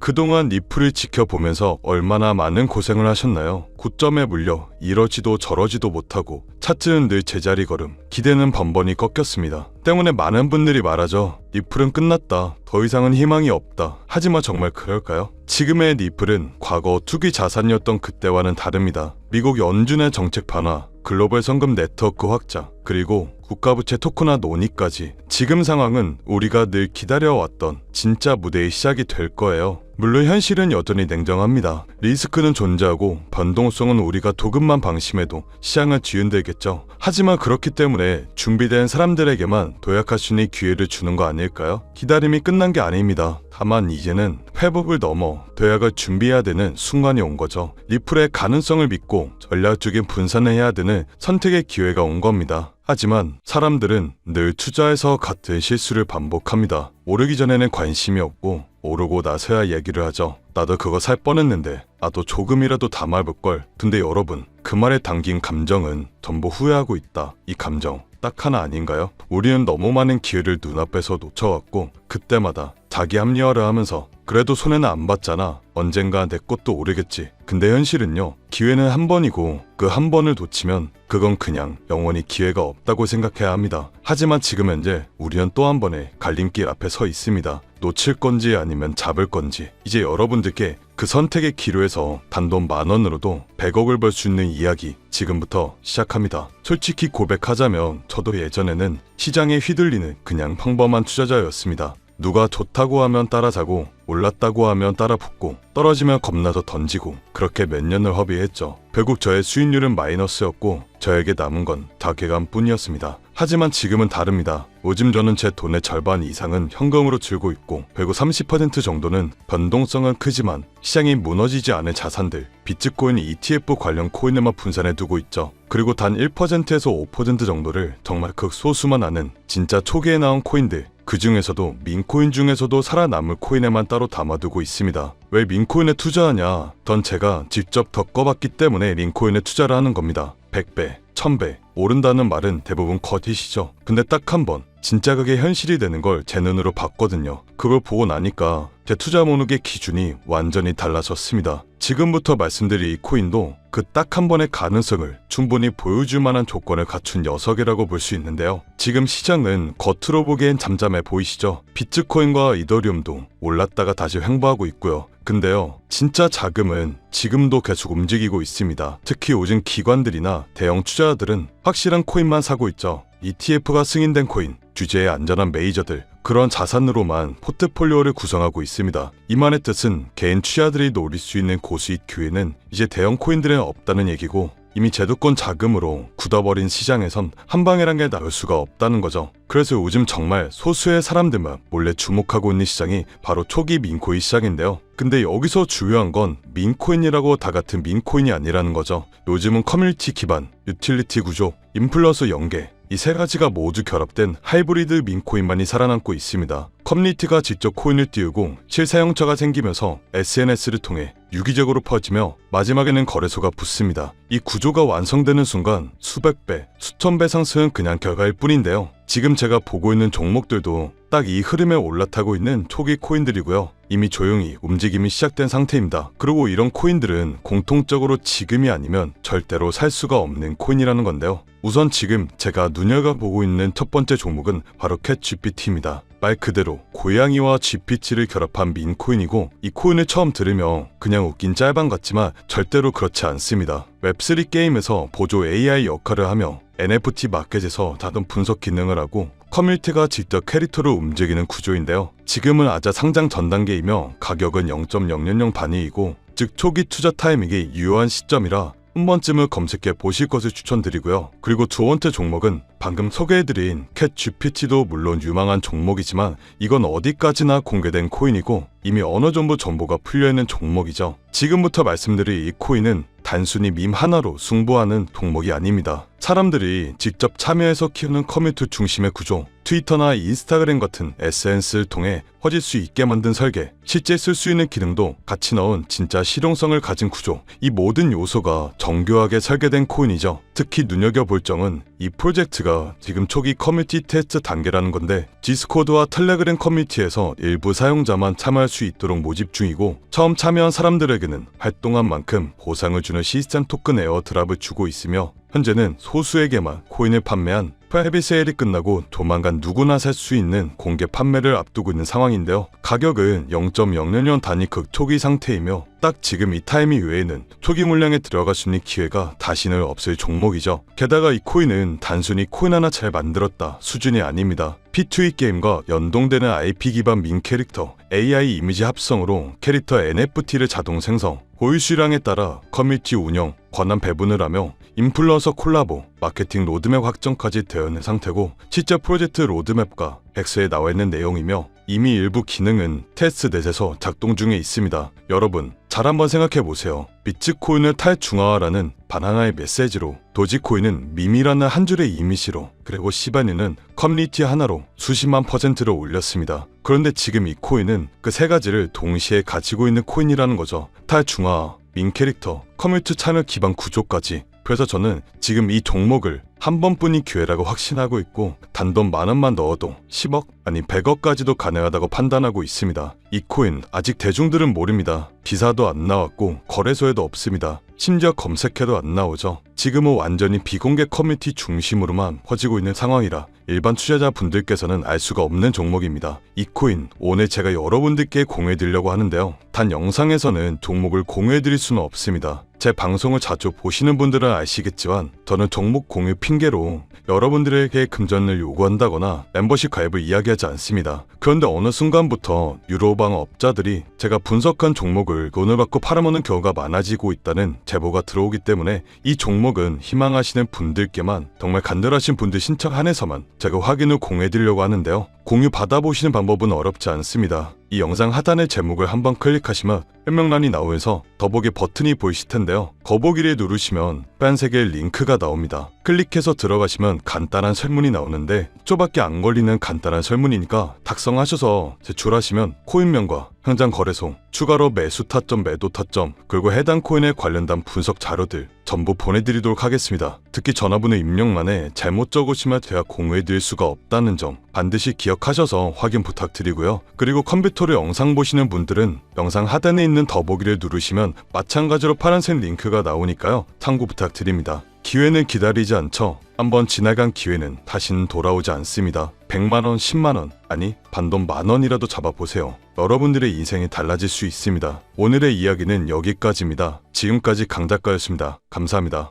그동안 리플을 지켜보면서 얼마나 많은 고생을 하셨나요? 고점에 물려 이러지도 저러지도 못하고 차트는 늘 제자리 걸음, 기대는 번번이 꺾였습니다. 때문에 많은 분들이 말하죠. 리플은 끝났다. 더 이상은 희망이 없다. 하지만 정말 그럴까요? 지금의 리플은 과거 투기 자산이었던 그때와는 다릅니다. 미국 연준의 정책 변화, 글로벌 성금 네트워크 확장, 그리고 국가부채 토크나 논의까지 지금 상황은 우리가 늘 기다려왔던 진짜 무대의 시작이 될 거예요. 물론 현실은 여전히 냉정합니다. 리스크는 존재하고 변동성은 우리가 조금만 방심해도 시장을 뒤흔들겠죠. 하지만 그렇기 때문에 준비된 사람들에게만 도약할 수 있는 기회를 주는 거 아닐까요? 기다림이 끝난 게 아닙니다. 다만 이제는 회복을 넘어 도약을 준비해야 되는 순간이 온 거죠. 리플의 가능성을 믿고 전략적인 분산을 해야 되는 선택의 기회가 온 겁니다. 하지만 사람들은 늘 투자에서 같은 실수를 반복합니다. 오르기 전에는 관심이 없고 오르고 나서야 얘기를 하죠. 나도 그거 살 뻔했는데 나도 조금이라도 담아볼 걸. 근데 여러분 그 말에 담긴 감정은 전부 후회하고 있다. 이 감정 딱 하나 아닌가요? 우리는 너무 많은 기회를 눈앞에서 놓쳐왔고 그때마다 자기 합리화를 하면서 그래도 손해는 안 봤잖아. 언젠가 내 것도 오르겠지. 근데 현실은요. 기회는 한 번이고 그 한 번을 놓치면 그건 그냥 영원히 기회가 없다고 생각해야 합니다. 하지만 지금 현재 우리는 또 한 번의 갈림길 앞에 서 있습니다. 놓칠 건지 아니면 잡을 건지 이제 여러분들께 그 선택의 기로에서 단돈 만 원으로도 100억을 벌 수 있는 이야기 지금부터 시작합니다. 솔직히 고백하자면 저도 예전에는 시장에 휘둘리는 그냥 평범한 투자자였습니다. 누가 좋다고 하면 따라자고 올랐다고 하면 따라 붙고 떨어지면 겁나서 던지고 그렇게 몇 년을 허비했죠. 결국 저의 수익률은 마이너스였고 저에게 남은 건 자괴감 뿐이었습니다. 하지만 지금은 다릅니다. 요즘 저는 제 돈의 절반 이상은 현금으로 들고 있고 결국 30% 정도는 변동성은 크지만 시장이 무너지지 않은 자산들 비트코인 ETF 관련 코인에만 분산해 두고 있죠. 그리고 단 1%에서 5% 정도를 정말 극소수만 아는 진짜 초기에 나온 코인들 그 중에서도 민코인 중에서도 살아남을 코인에만 따로 담아두고 있습니다. 왜 민코인에 투자하냐? 전 제가 직접 겪어봤기 때문에 민코인에 투자를 하는 겁니다. 100배, 1000배, 오른다는 말은 대부분 거짓이죠. 근데 딱 한 번, 진짜 그게 현실이 되는 걸 제 눈으로 봤거든요. 그걸 보고 나니까 제 투자 목록의 기준이 완전히 달라졌습니다. 지금부터 말씀드릴 이 코인도 그 딱 한 번의 가능성을 충분히 보여줄 만한 조건을 갖춘 녀석이라고 볼 수 있는데요. 지금 시장은 겉으로 보기엔 잠잠해 보이시죠? 비트코인과 이더리움도 올랐다가 다시 횡보하고 있고요. 근데요, 진짜 자금은 지금도 계속 움직이고 있습니다. 특히 요즘 기관들이나 대형 투자자들은 확실한 코인만 사고 있죠. ETF가 승인된 코인, 규제에 안전한 메이저들, 그런 자산으로만 포트폴리오를 구성하고 있습니다. 이만의 뜻은 개인 투자들이 노릴 수 있는 고수익 기회는 이제 대형 코인들에 없다는 얘기고 이미 제도권 자금으로 굳어버린 시장에선 한 방이란 게 나올 수가 없다는 거죠. 그래서 요즘 정말 소수의 사람들만 몰래 주목하고 있는 시장이 바로 초기 민코인 시장인데요. 근데 여기서 중요한 건 민코인이라고 다 같은 민코인이 아니라는 거죠. 요즘은 커뮤니티 기반, 유틸리티 구조, 인플루언서 연계, 이 세 가지가 모두 결합된 하이브리드 민코인만이 살아남고 있습니다. 커뮤니티가 직접 코인을 띄우고 실사용처가 생기면서 SNS를 통해 유기적으로 퍼지며 마지막에는 거래소가 붙습니다. 이 구조가 완성되는 순간 수백 배, 수천 배 상승은 그냥 결과일 뿐인데요. 지금 제가 보고 있는 종목들도 딱 이 흐름에 올라타고 있는 초기 코인들이고요. 이미 조용히 움직임이 시작된 상태입니다. 그리고 이런 코인들은 공통적으로 지금이 아니면 절대로 살 수가 없는 코인이라는 건데요. 우선 지금 제가 눈여겨보고 있는 첫 번째 종목은 바로 캣GPT입니다. 말 그대로 고양이와 GPT를 결합한 민코인이고 이 코인을 처음 들으면 그냥 웃긴 짤방 같지만 절대로 그렇지 않습니다. 웹3 게임에서 보조 AI 역할을 하며 NFT 마켓에서 다른 분석 기능을 하고 커뮤니티가 직접 캐릭터로 움직이는 구조인데요. 지금은 아자 상장 전 단계이며 가격은 0.000 단위이고 즉 초기 투자 타이밍이 유효한 시점이라 한 번쯤은 검색해 보실 것을 추천드리고요. 그리고 두 번째 종목은 방금 소개해드린 캣 GPT도 물론 유망한 종목이지만 이건 어디까지나 공개된 코인이고 이미 어느 정도 정보가 풀려있는 종목이죠. 지금부터 말씀드릴 이 코인은 단순히 밈 하나로 승부하는 종목이 아닙니다. 사람들이 직접 참여해서 키우는 커뮤니티 중심의 구조, 트위터나 인스타그램 같은 SNS를 통해 퍼질 수 있게 만든 설계, 실제 쓸 수 있는 기능도 같이 넣은 진짜 실용성을 가진 구조, 이 모든 요소가 정교하게 설계된 코인이죠. 특히 눈여겨볼 점은 이 프로젝트가 지금 초기 커뮤니티 테스트 단계라는 건데 디스코드와 텔레그램 커뮤니티에서 일부 사용자만 참여할 수 있도록 모집 중이고 처음 참여한 사람들에게는 활동한 만큼 보상을 주는 시스템 토큰 에어드랍을 주고 있으며 현재는 소수에게만 코인을 판매한 프라이빗 세일이 끝나고 조만간 누구나 살 수 있는 공개 판매를 앞두고 있는 상황인데요. 가격은 0.0년년 단위 극초기 상태이며 딱 지금 이 타이밍 외에는 초기 물량에 들어갈 수 있는 기회가 다시는 없을 종목이죠. 게다가 이 코인은 단순히 코인 하나 잘 만들었다 수준이 아닙니다. P2E 게임과 연동되는 IP 기반 민 캐릭터, AI 이미지 합성으로 캐릭터 NFT를 자동 생성, 보유 수량에 따라 커뮤니티 운영, 권한 배분을 하며 인플루언서 콜라보, 마케팅 로드맵 확정까지 되어 있는 상태고 실제 프로젝트 로드맵과 엑스에 나와 있는 내용이며 이미 일부 기능은 테스트넷에서 작동 중에 있습니다. 여러분 잘 한번 생각해 보세요. 비트코인을 탈중화하라는 바나나의 메시지로 도지코인은 밈이라는 한 줄의 이미지로 그리고 시바니는 커뮤니티 하나로 수십만 퍼센트를 올렸습니다. 그런데 지금 이 코인은 그 세 가지를 동시에 가지고 있는 코인이라는 거죠. 탈중화, 민 캐릭터, 커뮤니티 채널 기반 구조까지. 그래서 저는 지금 이 종목을 한 번뿐인 기회라고 확신하고 있고 단돈 만 원만 넣어도 10억 아니 100억까지도 가능하다고 판단하고 있습니다. 이 코인 아직 대중들은 모릅니다. 기사도 안 나왔고 거래소에도 없습니다. 심지어 검색해도 안 나오죠. 지금은 완전히 비공개 커뮤니티 중심으로만 퍼지고 있는 상황이라 일반 투자자 분들께서는 알 수가 없는 종목입니다. 이 코인 오늘 제가 여러분들께 공유해 드리려고 하는데요. 단 영상에서는 종목을 공유해 드릴 수는 없습니다. 제 방송을 자주 보시는 분들은 아시겠지만 저는 종목 공유 핑계로 여러분들에게 금전을 요구한다거나 멤버십 가입을 이야기하지 않습니다. 그런데 어느 순간부터 유로방 업자들이 제가 분석한 종목을 돈을 받고 팔아먹는 경우가 많아지고 있다는 제보가 들어오기 때문에 이 종목은 희망하시는 분들께만 정말 간절하신 분들 신청 한해서만 제가 확인을 공유해드리려고 하는데요. 공유 받아보시는 방법은 어렵지 않습니다. 이 영상 하단의 제목을 한번 클릭하시면 설명란이 나오면서 더보기 버튼이 보이실 텐데요. 더보기를 누르시면 빨간색의 링크가 나옵니다. 클릭해서 들어가시면 간단한 설문이 나오는데 쪼밖에 안 걸리는 간단한 설문이니까 작성하셔서 제출하시면 코인명과 현장 거래소, 추가로 매수 타점, 매도 타점, 그리고 해당 코인에 관련된 분석 자료들 전부 보내드리도록 하겠습니다. 특히 전화번호 입력만에 잘못 적으시면 제가 공유해드릴 수가 없다는 점 반드시 기억하셔서 확인 부탁드리고요. 그리고 컴퓨터로 영상 보시는 분들은 영상 하단에 있는 더보기를 누르시면 마찬가지로 파란색 링크가 나오니까요. 참고 부탁드립니다. 기회는 기다리지 않죠. 한번 지나간 기회는 다시는 돌아오지 않습니다. 100만원, 10만원, 아니, 반돈 만원이라도 잡아보세요. 여러분들의 인생이 달라질 수 있습니다. 오늘의 이야기는 여기까지입니다. 지금까지 강작가였습니다. 감사합니다.